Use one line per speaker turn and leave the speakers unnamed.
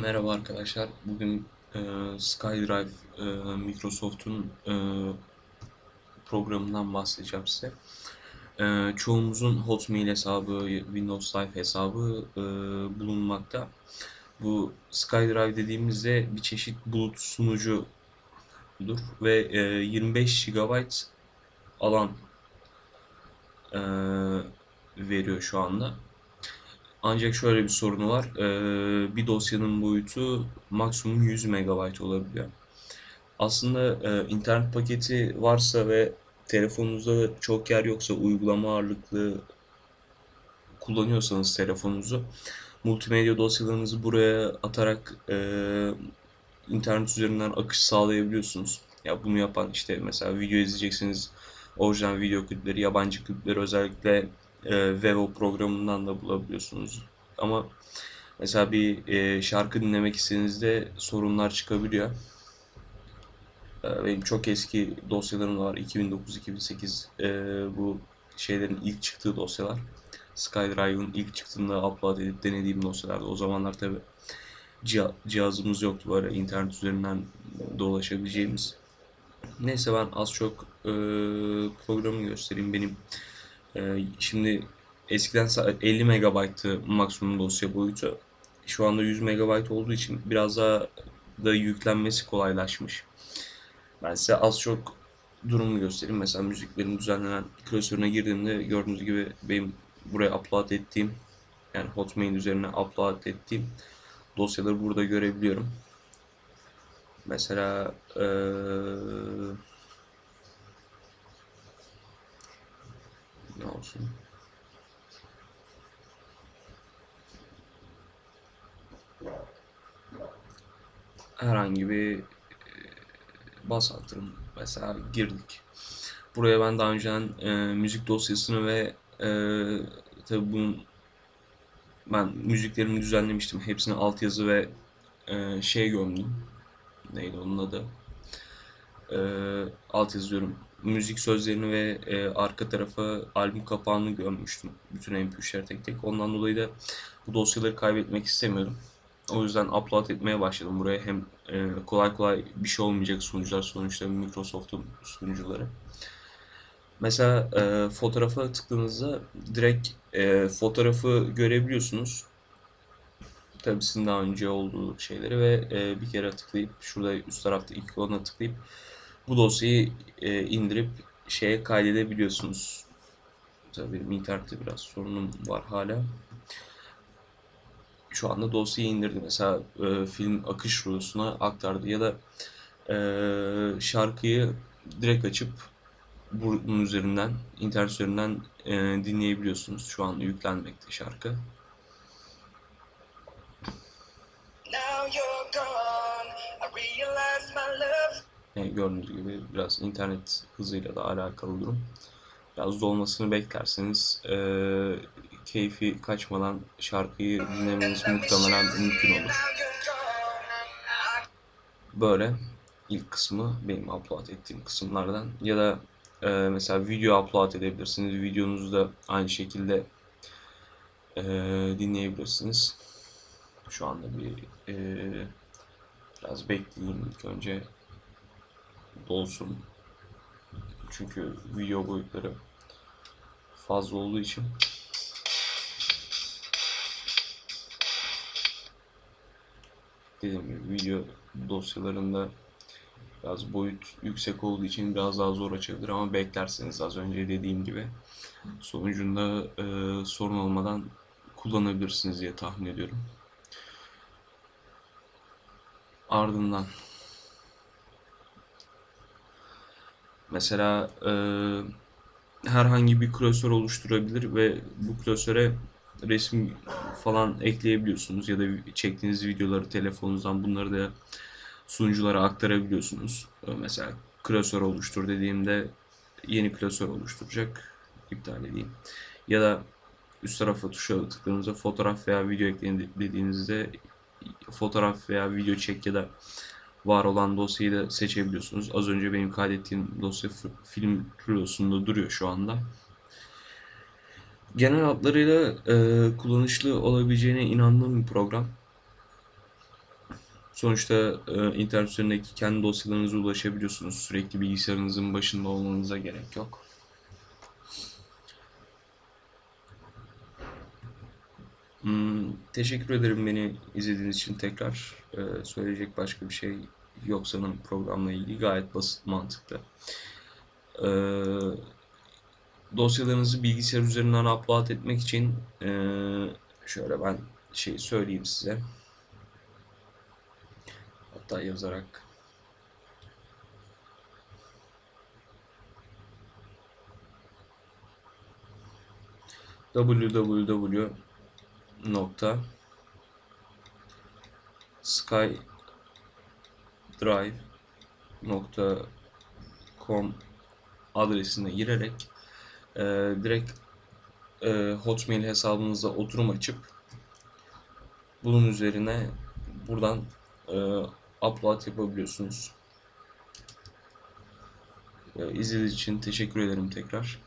Merhaba arkadaşlar. Bugün e, SkyDrive e, Microsoft'un e, programından bahsedeceğim size. E, çoğumuzun Hotmail hesabı, Windows Live hesabı e, bulunmakta. Bu SkyDrive dediğimizde bir çeşit bulut sunucudur ve e, 25 GB alan e, veriyor şu anda. Ancak şöyle bir sorunu var. Ee, bir dosyanın boyutu maksimum 100 MB olabiliyor. Aslında e, internet paketi varsa ve telefonunuzda çok yer yoksa uygulama ağırlıklı kullanıyorsanız telefonunuzu multimedya dosyalarınızı buraya atarak e, internet üzerinden akış sağlayabiliyorsunuz. Ya bunu yapan işte mesela video izleyeceksiniz orijinal video klipleri, yabancı klipleri özellikle e, Vevo programından da bulabiliyorsunuz. Ama mesela bir e, şarkı dinlemek istediğinizde sorunlar çıkabiliyor. E, benim çok eski dosyalarım var. 2009-2008 e, bu şeylerin ilk çıktığı dosyalar. SkyDrive'ın ilk çıktığında upload edip denediğim dosyalardı. O zamanlar tabi cihazımız yoktu böyle internet üzerinden dolaşabileceğimiz. Neyse ben az çok e, programı göstereyim. Benim şimdi eskiden 50 MB'tı maksimum dosya boyutu. Şu anda 100 MB olduğu için biraz daha da yüklenmesi kolaylaşmış. Ben size az çok durumu göstereyim. Mesela müziklerin düzenlenen klasörüne girdiğimde gördüğünüz gibi benim buraya upload ettiğim yani Hotmail üzerine upload ettiğim dosyaları burada görebiliyorum. Mesela ee, ne olsun? Herhangi bir e, bas artırım mesela girdik. Buraya ben daha önceden e, müzik dosyasını ve e, tabi bunun ben müziklerimi düzenlemiştim. Hepsini altyazı ve e, şey gömdüm. Neydi onun adı? E, alt yazıyorum müzik sözlerini ve e, arka tarafa albüm kapağını görmüştüm. Bütün MP3'ler tek tek. Ondan dolayı da bu dosyaları kaybetmek istemiyordum. O yüzden upload etmeye başladım buraya. Hem e, kolay kolay bir şey olmayacak sunucular sonuçta Microsoft'un sunucuları. Mesela e, fotoğrafa tıkladığınızda direkt e, fotoğrafı görebiliyorsunuz. Tabii sizin daha önce olduğu şeyleri ve e, bir kere tıklayıp şurada üst tarafta ikona tıklayıp bu dosyayı e, indirip şeye kaydedebiliyorsunuz. Tabii benim internette biraz sorunum var hala. Şu anda dosyayı indirdi. Mesela e, film akış rulosuna aktardı ya da e, şarkıyı direkt açıp bunun üzerinden, internet üzerinden e, dinleyebiliyorsunuz. Şu anda yüklenmekte şarkı. Now you're gone, I realize my love yani gördüğünüz gibi biraz internet hızıyla da alakalı durum. Biraz dolmasını beklerseniz e, keyfi kaçmadan şarkıyı dinlemeniz muhtemelen mümkün olur. Böyle ilk kısmı benim upload ettiğim kısımlardan ya da e, mesela video upload edebilirsiniz. Videonuzu da aynı şekilde e, dinleyebilirsiniz. Şu anda bir e, biraz bekleyeyim ilk önce dolsun. Çünkü video boyutları fazla olduğu için dediğim gibi video dosyalarında biraz boyut yüksek olduğu için biraz daha zor açabilir ama beklerseniz az önce dediğim gibi sonucunda e, sorun olmadan kullanabilirsiniz diye tahmin ediyorum. Ardından Mesela e, herhangi bir klasör oluşturabilir ve bu klasöre resim falan ekleyebiliyorsunuz ya da çektiğiniz videoları telefonunuzdan bunları da sunuculara aktarabiliyorsunuz. Mesela klasör oluştur dediğimde yeni klasör oluşturacak. iptal edeyim. Ya da üst tarafa tuşa tıkladığınızda fotoğraf veya video ekleyin dediğinizde fotoğraf veya video çek ya da var olan dosyayı da seçebiliyorsunuz. Az önce benim kaydettiğim dosya film rulosunda duruyor şu anda. Genel hatlarıyla e, kullanışlı olabileceğine inandığım bir program. Sonuçta e, internet üzerindeki kendi dosyalarınıza ulaşabiliyorsunuz. Sürekli bilgisayarınızın başında olmanıza gerek yok. Hmm, teşekkür ederim beni izlediğiniz için tekrar. Ee, söyleyecek başka bir şey yok sanırım programla ilgili. Gayet basit, mantıklı. Ee, dosyalarınızı bilgisayar üzerinden upload etmek için e, şöyle ben şey söyleyeyim size. Hatta yazarak www nokta skydrive.com adresine girerek e, direkt e, Hotmail hesabınızda oturum açıp bunun üzerine buradan e, upload yapabiliyorsunuz. E, izlediğiniz için teşekkür ederim tekrar.